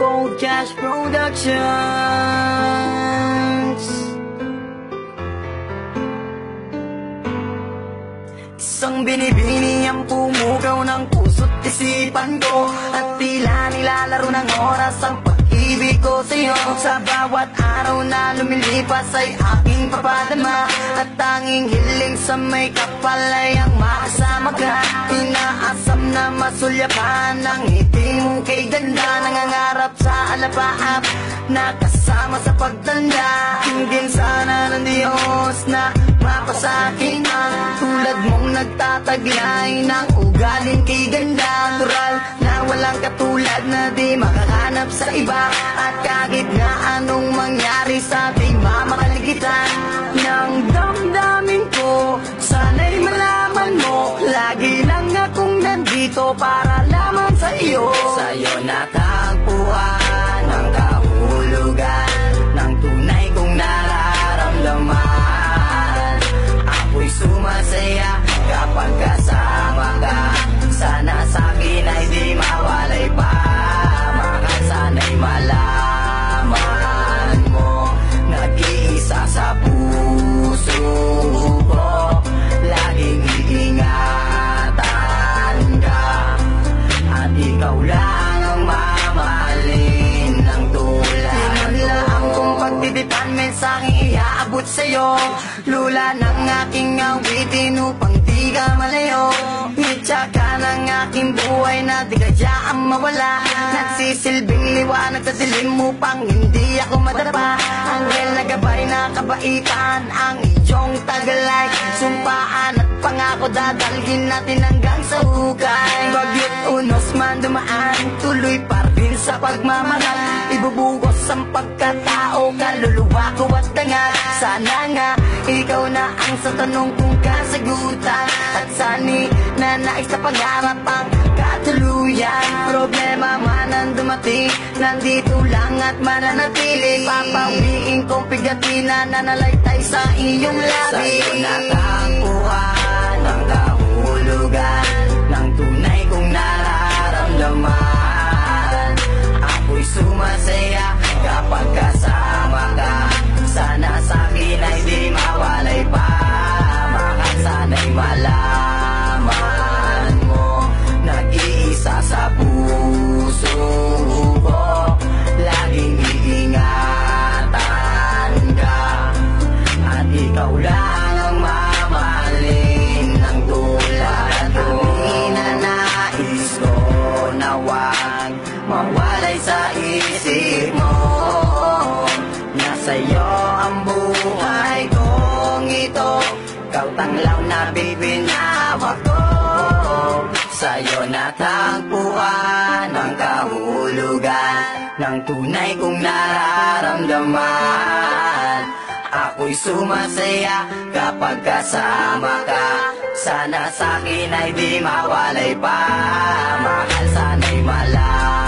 Cold Cash Productions. Isang binibini ang pumugaw ng puso't isipan ko At tila nilalaro ng oras ang pag-ibig ko sa'yo Sa bawat araw na lumilipas ay aking papadama. At tanging hiling sa may kapal ay ang makasama ka. Inaasam na masulyapan ang ngiti mong kay ganda. Nangangarap sa alapaap na kasama sa pagtanda. Hingin sana ng Diyos na mapasakin ang Tulad mong nagtataglay ng ugaling kay ganda. Natural na walang katulad na di makahanap sa iba. At kahit na anong mangyari sa ating mamamaligitan Ng damdamin ko, sana'y malaman mo Lagi lang akong nandito para lamang sa iyo. Sa'yo natagpuan pagtitipan Mensaheng iaabot sa'yo Lula ng aking awitin upang di ka malayo. Itsa ka ng aking buhay na di kadyaan mawala. Nagsisilbing liwanag sa dilim upang hindi ako madapa Anghel na gabay na kabaitan ang iyong tagalay Sumpaan at pangako dadalhin natin hanggang sa hukay. Bagyo't unos man dumaan Tuloy pa rin sa pagmamahal. Ibubugos ang pagkatao Kaluluwa ko at dangal Sana nga ikaw na ang sa tanong kong kasagutan. At sani na nais sa pangarap ang katuluyan. Problema man ang dumating Nandito lang at mananatili. Papawiin kong pigatina na nalaytay sa iyong labi. Sa'yo natagpuan Ako'y sumasaya mawalay sa isip mo. Nasa'yo ang buhay kong ito. Ikaw tanglaw na bibinawa ko. Sa'yo natagpuan ang kahulugan Ng tunay kong nararamdaman. Ako'y sumasaya kapag kasama ka. Sana sa'kin ay di mawalay pa. Mahal sana'y malaman